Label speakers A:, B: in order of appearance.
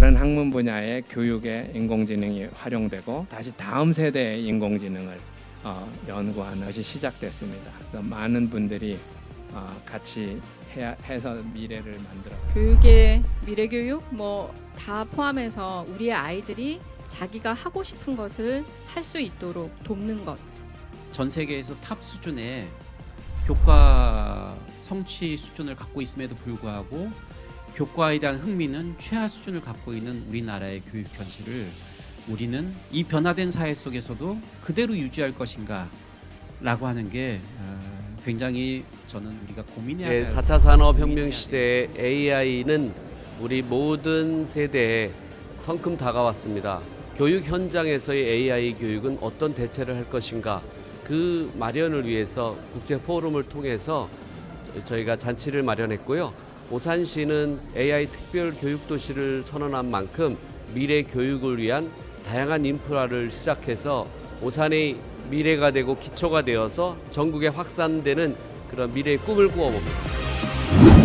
A: 다른 학문 분야의 교육에 인공지능이 활용되고 다시 다음 세대의 인공지능을 어, 연구하는 것이 시작됐습니다. 그래서 많은 분들이 어, 같이 해야, 해서 미래를 만들어.
B: 교육의 미래 교육 뭐 다 포함해서 우리의 아이들이 자기가 하고 싶은 것을 할 수 있도록 돕는 것.
C: 전 세계에서 탑 수준의 교과 성취 수준을 갖고 있음에도 불구하고 교과에 대한 흥미는 최하 수준을 갖고 있는 우리나라의 교육 현실을 우리는 이 변화된 사회 속에서도 그대로 유지할 것인가 라고 하는 게 어, 굉장히 저는 우리가 고민해야
D: 예,
C: 할
D: 4차 산업혁명 시대의 AI는 우리 모든 세대에 성큼 다가왔습니다. 교육 현장에서의 AI 교육은 어떤 대체를 할 것인가 그 마련을 위해서 국제 포럼을 통해서 저희가 잔치를 마련했고요. 오산시는 AI 특별 교육 도시를 선언한 만큼 미래 교육을 위한 다양한 인프라를 시작해서 오산의 미래가 되고 기초가 되어서 전국에 확산되는 그런 미래의 꿈을 꾸어봅니다.